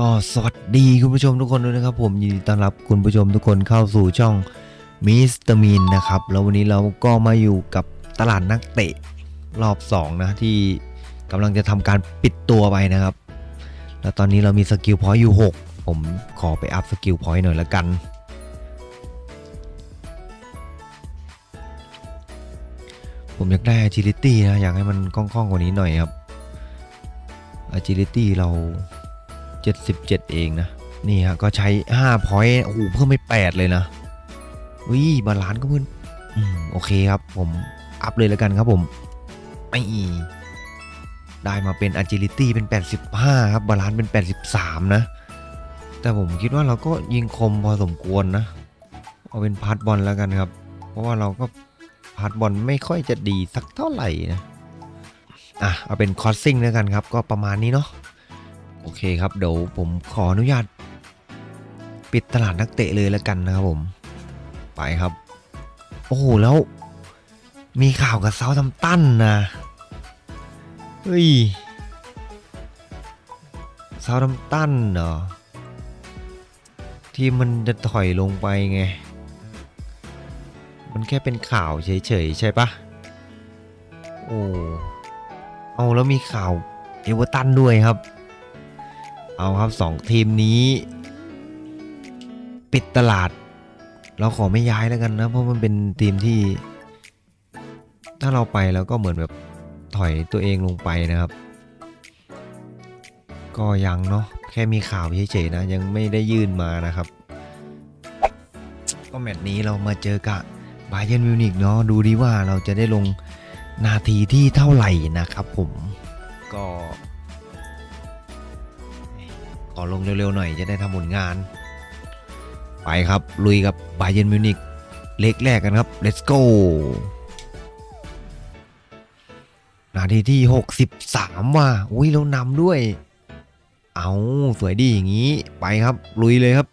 ก็สวัสดีคุณผู้ชมทุกคนด้วยนะครับ ผมยินดีต้อนรับคุณผู้ชมทุกคนเข้าสู่ช่องมิสเตอร์มีนนะครับ แล้ววันนี้เราก็มาอยู่กับตลาดนักเตะรอบ 2 นะ ที่กำลังจะทำการปิดตัวไปนะครับ แล้วตอนนี้เรามีสกิลพอยต์อยู่ 6 ผมขอไปอัพสกิลพอยต์หน่อยละกัน ผมอยากได้ agility นะ อยากให้มันคล่องๆกว่านี้หน่อยครับ agility เรา 77 เองนะ นี่ฮะก็ใช้5 point โอ้โหเพิ่มไป 8 เลยนะวิบาลานซ์ก็เพิ่มอืมโอเคครับ ผมอัพเลยแล้วกันครับผมไม่ได้มาเป็น agility เป็น 85 ครับบาลานซ์เป็น 83 นะ แต่ผมคิดว่าเราก็ยิงคมพอสมควรนะ เอาเป็นพาร์ทบอลแล้วกันครับ เพราะว่าเราก็พาร์ทบอลไม่ค่อยจะดีสักเท่าไหร่นะ อะ เอาเป็นคอสซิ่งแล้วกันครับ ก็ประมาณนี้เนาะ โอเคครับเดี๋ยวผมขออนุญาต ปิดตลาดนักเตะเลยแล้วกันนะครับผม ไปครับ โอ้โหแล้ว มีข่าวกับเซาทัมตันนะเฮ้ยเซาทัมตันเหรอทีมมันจะถอยลงไปไง มันแค่เป็นข่าวเฉยๆใช่ปะโอ้ เอาแล้วมีข่าวเอเวอร์ตันด้วยครับ เอาครับสองทีมนี้ ปิดตลาด เราขอไม่ย้ายแล้วกันนะ เพราะมันเป็นทีมที่ ถ้าเราไปแล้วก็เหมือนแบบถอยตัวเองลงไปนะครับ ก็ยังเนาะแค่มีข่าวเฉยๆนะ ยังไม่ได้ยื่นมานะครับ ก็แมตช์นี้เรามาเจอกับบาเย r n m มิวนิกเนาะดูดีว่าเราจะได้ลงนาทีที่เท่าไหร่นะครับผมก็ ขอลงเร็วๆหน่อยจะได้ทำผลงาน ไปครับ ลุยกับบาเย r n m มิวนิกเล็กแรกกันครับ let's go นาทีที่ 63 ว่ะอุ้ยเรานำด้วย เอาสวยดีอย่างนี้ ไปครับ ลุยเลยครับ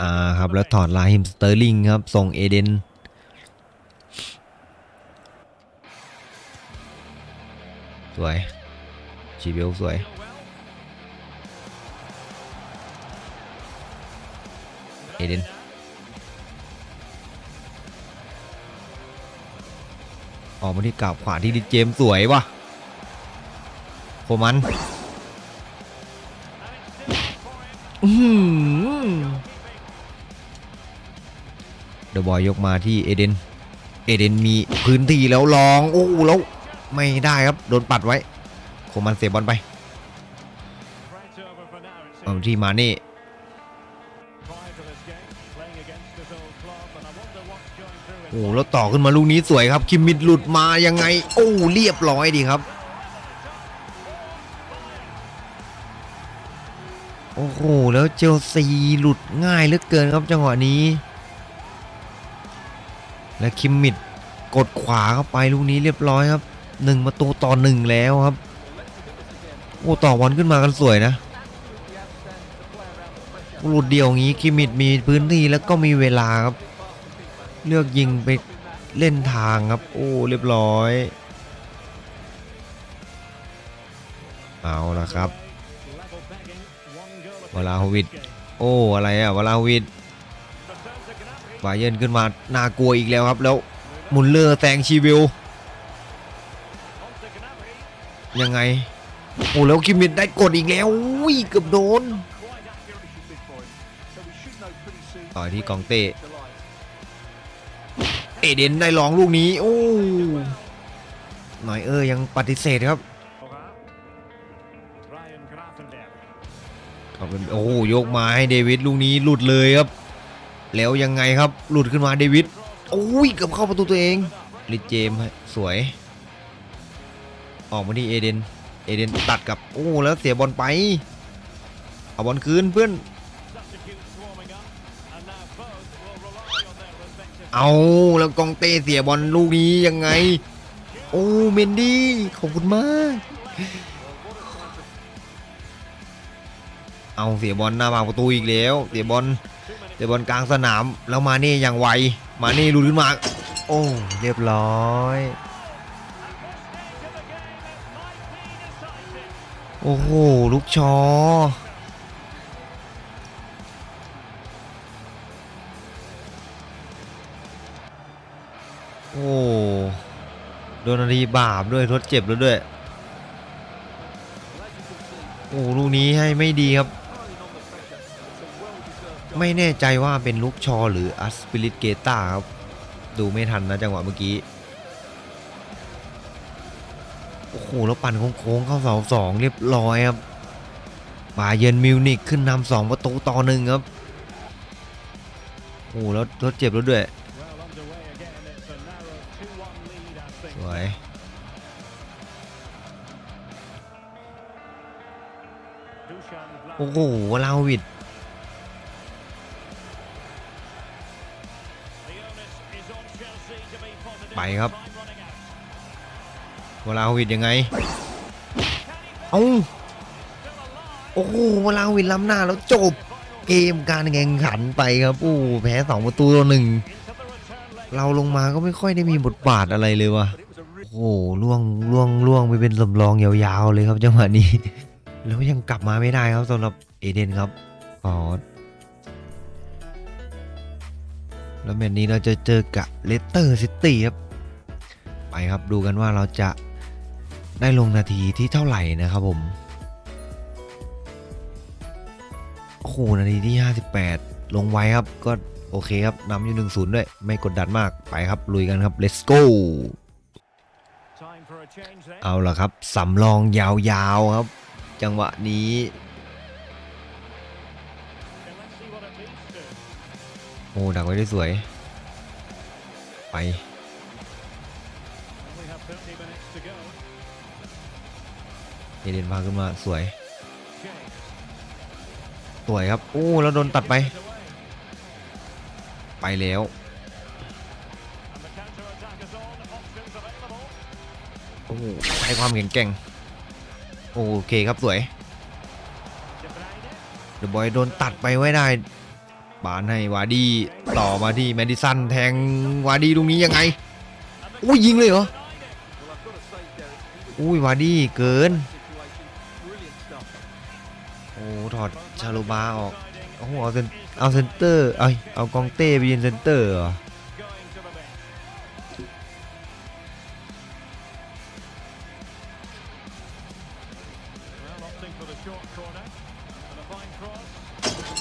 อ่าครับ แล้วถอดลาฮิมสเตอร์ลิงครับ ส่งเอเดนสวยชีเบลสวย เอเดนออกมาที่กาบขวาที่ดิเจมสวยว่ะโคมันเดอะบอยยกมาที่เอเดน เอเดนมีพื้นที่แล้วลอง โอ้แล้วไม่ได้ครับโดนปัดไว้ โคมันเสียบอลไปเอาที่มาเน่ อ้แล้วต่อขึ้นมาลูกนี้สวยครับ คิมมิดหลุดมายังไง โอ้เรียบร้อยดีครับ โอ้โหแล้วเจลซีหลุดง่ายเหลือเกินครับจังหวะนี้ และคิมมิดกดขวาเข้าไปลูกนี้เรียบร้อยครับหนึ่งประตูต่อหนึ่งแล้วครับ โอ้ต่อบอลขึ้นมากันสวยนะหลุดเดียวอย่างนี้คิมมิดมีพื้นที่แล้วก็มีเวลาครับ เลือกยิงไปเล่นทางครับ โอ้เรียบร้อย เอาละครับวลาโฮวิดโอ้อะไรอะวลาโฮวิดบาเยนขึ้นมาน่ากลัวอีกแล้วครับแล้วมุลเลอร์แซงชีวิลยังไงโอ้แล้วคิมมิดได้กดอีกแล้วอุ้ยเกือบโดนต่อยที่กองเต้ เอเดนได้ลองลูกนี้โอ้หน่อยเออยังปฏิเสธครับเอาเป็นโอ้โยกมาให้เดวิดลูกนี้หลุดเลยครับ แล้วยังไงครับหลุดขึ้นมาเดวิดโอ้ยเกือบเข้าประตูตัวเองลิเจมส์สวย ออกมาที่เอเดนเอเดนตัดกับโอ้แล้วเสียบอลไปเอาบอลคืนเพื่อน เอาแล้วกองเต้เสียบอลลูกนี้ยังไง โอ้เมนดี้ขอบคุณมาก เอาเสียบอลหน้าปากประตูอีกแล้ว เสียบอลเสียบอลกลางสนามแล้วมาเน่อย่างไวมาเน่ลุดขึ้นมา โอ้เรียบร้อยโอ้โหลูกชอโอ้ นนาทีบาปด้วยทดเจ็บแล้วด้วย โอ้ลูกนี้ให้ไม่ดีครับ ไม่แน่ใจว่าเป็นลูกชอหรืออัสปิริตเกตาครับ ดูไม่ทันนะจังหวะเมื่อกี้ โอ้โห แล้วปั่นโค้งเข้าเสาสองเรียบร้อยครับบาเยินมิวนิกขึ้นนำสองประตูต่อหนึ่งครับ โอ้โหแล้วทดเจ็บแล้วด้วย อ้โหลาวิดไปครับวลาวิดยังไง เอาโอ้โหวลาวิดล้ำหน้าแล้วจบเกมการแข่งขันไปครับ โอ้แพ้สองประตูต่อหนึ่ง เราลงมาก็ไม่ค่อยได้มีบทบาทอะไรเลยวะโอ้โหล่วงล่วงล่วงไปเป็นสำรองยาวๆเลยครับจังหวะนี้ แล้วยังกลับมาไม่ได้ครับสำหรับเอเดนครับขอแล้วแมตช์นี้เราจะเจอกับเลสเตอร์ซิตี้ครับ ไปครับดูกันว่าเราจะได้ลงนาทีที่เท่าไหร่นะครับผมโอ้โหนาทีที่ 58 ลงไว้ครับก็โอเคครับนำอยู่1-0 ด้วย ไม่กดดันมากไปครับ ลุยกันครับ let's go เอาละครับสำรองยาวๆครับ จังหวะนี้โอ้ดักไว้ได้สวย ไปเอเดนพาขึ้นมาสวย สวยครับ โอ้ แล้วโดนตัดไป ไปแล้วโอ้โหใช้ความแข็งแกร่ง โอเคครับสวยเดอะบอยโดนตัดไปไว้ได้บานให้วาดีต่อมาที่แมดิสันแทงวาดีตรงนี้ยังไงอุ้ยยิงเลยเหรออุ้ยวาดีเกินโอ้ถอดชาโลบาออกโอ้เอาเซนเอาเซนเตอร์เอาเอากองเต้ไปยืนเซนเตอร์เหรอ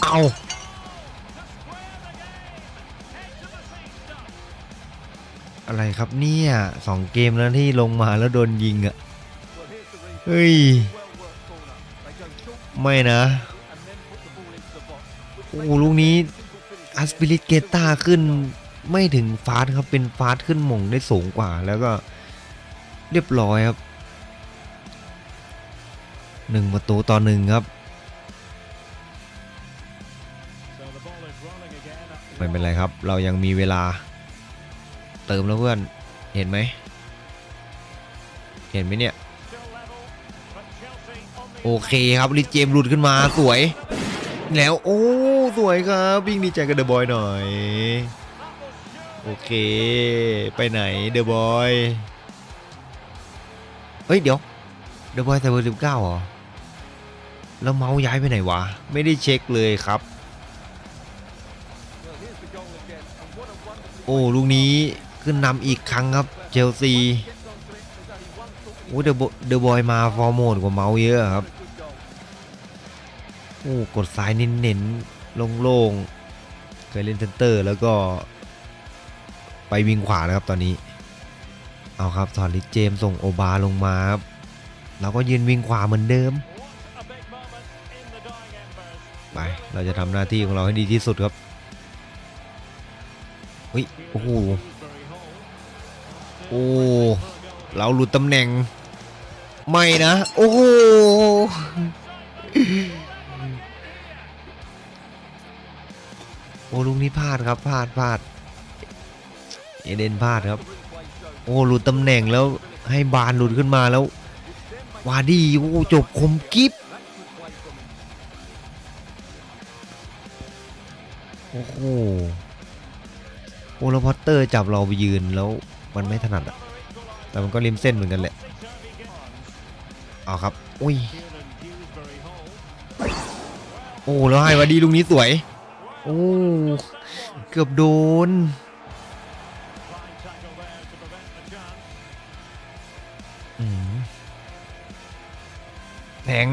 เอาอะไรครับเนี่ยสองเกมแล้วที่ลงมาแล้วโดนยิงอะ่ะ เฮ้ย ไม่นะ โอ้ลูกนี้อัสปิริตเกตาขึ้นไม่ถึงฟาสครับ เป็นฟาสขึ้นมงได้สูงกว่าแล้วก็เรียบร้อยครับ หนึ่งประตูต่อหนึ่งครับ ไม่เป็นไรครับ เรายังมีเวลา เติมแล้วเพื่อน เห็นไหม เห็นไหมเนี่ย โอเคครับลิเจมส์หลุดขึ้นมาสวย แล้วโอ้สวยครับวิ่งดีใจกับเดอะบอยหน่อย โอเค ไปไหนเดอะบอยเฮ้ย เดี๋ยวเดอะบอยใส่เบอร์สิบเก้าเหรอ แล้วเมาส์ย้ายไปไหนวะ ไม่ได้เช็คเลยครับ โอ้ลูกนี้ขึ้นนำอีกครั้งครับเชลซีโอ้เดอะเดอะบอยมาฟอร์โมดกว่าเมาส์เยอะครับโอ้กดซ้ายเน้นๆโล่งๆเคยเล่นเซนเตอร์แล้วก็ ไปวิ่งขวานะครับตอนนี้ เอาครับถอนลิเจมส์ส่งโอบาลงมาครับเราก็ยืนวิ่งขวาเหมือนเดิม ไป เราจะทำหน้าที่ของเราให้ดีที่สุดครับเฮ้ยโอ้โหโอ้เราหลุดตำแหน่ง ไม่นะ โอ้โหโอ้ลูกนี้พลาดครับพลาดพลาดเอเดนพลาดครับ โอ้หลุดตำแหน่งแล้วให้บานหลุดขึ้นมาแล้ววาดีโอ้จบคมกิฟ อ้แล้วพอตเตอร์จับเราไปยืนแล้วมันไม่ถนัดอะแต่มันก็ริมเส้นเหมือนกันแหละเอาครับ อุ้ย โอ้แล้วให้วาดีลูกนี้สวย โอ้ เกือบโดน แทง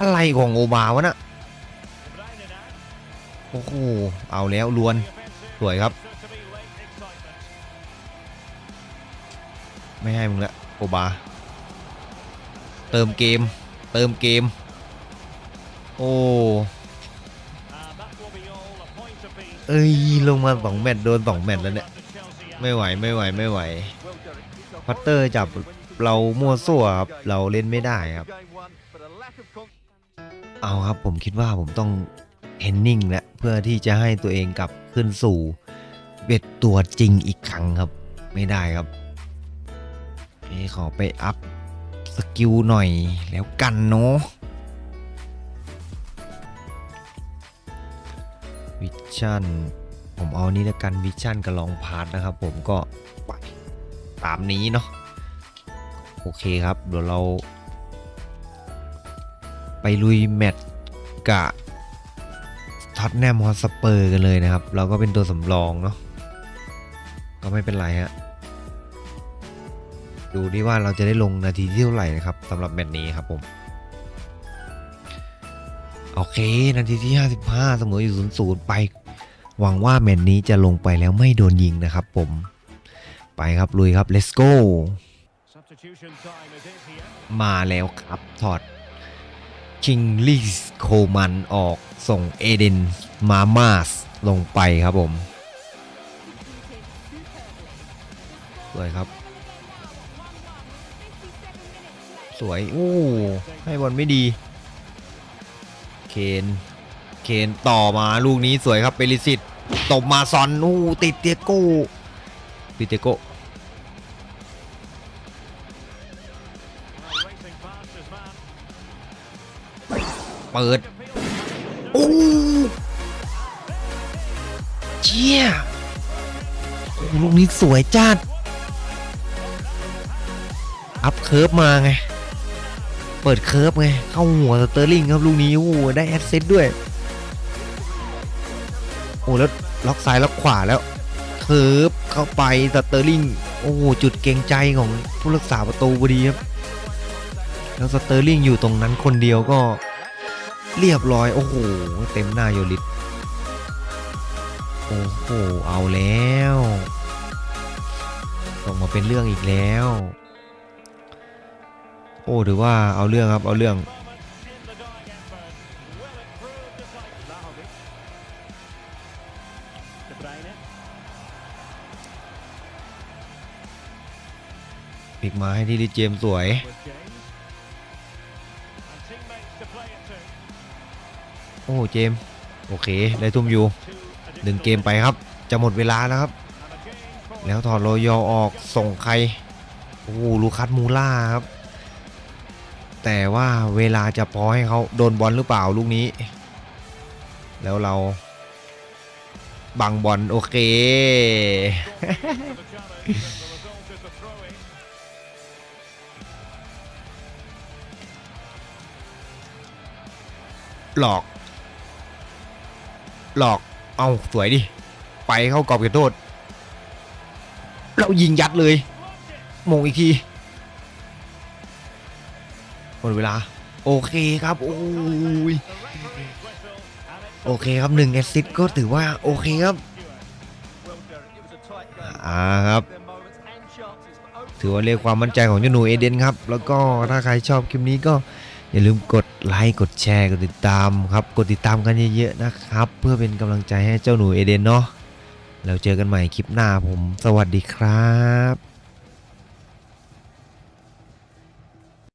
อะไรของโอบาวะน่ะ โอ้โห เอาแล้วลวน วยครับ ไม่ให้มึงละโอบา เติมเกม เติมเกม โอ้เอ้ยลงมาสองแมตช์โดนสองแมตช์แล้วเนี่ย ไม่ไหวไม่ไหวไม่ไหวพัตเตอร์จับเรามั่วซั่วครับเราเล่นไม่ได้ครับ เอาครับผมคิดว่าผมต้องเฮนนิ่งแล้วเพื่อที่จะให้ตัวเองกลับ ขึ้นสู่เบ็ดตัวจริงอีกครั้งครับ ไม่ได้ครับนี่ขอไปอัพสกิลหน่อยแล้วกันเนาะวิชั่นผมเอานี้ล้วกันวิชั่นกับลองพาร์ทนะครับ ผมก็ไปตามนี้เนาะโอเคครับเดี๋ยวเรา ไปลุยแมตช์กับ ท็อตแนมฮอสเปอร์กันเลยนะครับ เราก็เป็นตัวสำรองเนาะก็ไม่เป็นไรฮะดูดิว่าเราจะได้ลงนาทีที่เท่าไหร่นะครับสำหรับแมตช์นี้ครับผมโอเค นาทีที่ 55 เสมออยู่0-0ไป หวังว่าแมตช์นี้จะลงไปแล้วไม่โดนยิงนะครับผม ไปครับ ลุยครับ let's go มาแล้วครับ ถอด คิงลิสโคมันออกส่งเอเดนมามาสลงไปครับผมสวยครับ สวยอู้ให้บอลไม่ดี เคนเคนต่อมาลูกนี้สวยครับเปริสิตตบมาซอนอู้ติดเตียโก้ติดเตียโก้ เปิด โอ้เชี่ยโอ้ลูกนี้สวยจัด อัพเคิร์ฟมาไง เปิดเคิร์ฟไง เข้าหัวสเตอร์ลิงครับลูกนี้ โอ้ได้แอสเซทด้วย โอ้แล้วล็อกซ้ายล็อกขวาแล้ว เคิร์ฟเข้าไปสเตอร์ลิง โอ้จุดเกรงใจของผู้รักษาประตูพอดีครับแล้วสเตอร์ลิงอยู่ตรงนั้นคนเดียวก็ เรียบร้อยโอ้โหเต็มหน้าโยลิตโอ้โหเอาแล้วส่งมาเป็นเรื่องอีกแล้ว โอ้ถือว่าเอาเรื่องครับเอาเรื่องปิกมาให้ที่ลิเจมสวย อ้เจมส์โอเคได้ทุ่มอยู่หนึ่งเกมไปครับ จะหมดเวลาแล้วครับ แล้วถอดโรยอออกส่งใครโอ้ลูคัสมูล่าครับ แต่ว่าเวลาจะพอให้เขาโดนบอลหรือเปล่าลูกนี้ แล้วเราบังบอลโอเค หลอก หลอก เอาสวยดิ ไปเข้ากรอบเขตโทษ เรายิงยัดเลยมงอีกทีหมดเวลา โอเคครับโอ้ยโอเคครับหนึ่งแอสซิสก็ถือว่าโอเคครับอ่าครับ ถือว่าเรียกความมั่นใจของเจ้าหนูเอเดนครับ แล้วก็ถ้าใครชอบคลิปนี้ก็ อย่าลืมกดไลค์กดแชร์กดติดตามครับกดติดตามกันเยอะๆนะครับ เพื่อเป็นกำลังใจให้เจ้าหนูเอเดนเนาะแล้วเจอกันใหม่คลิปหน้าผม สวัสดีครับ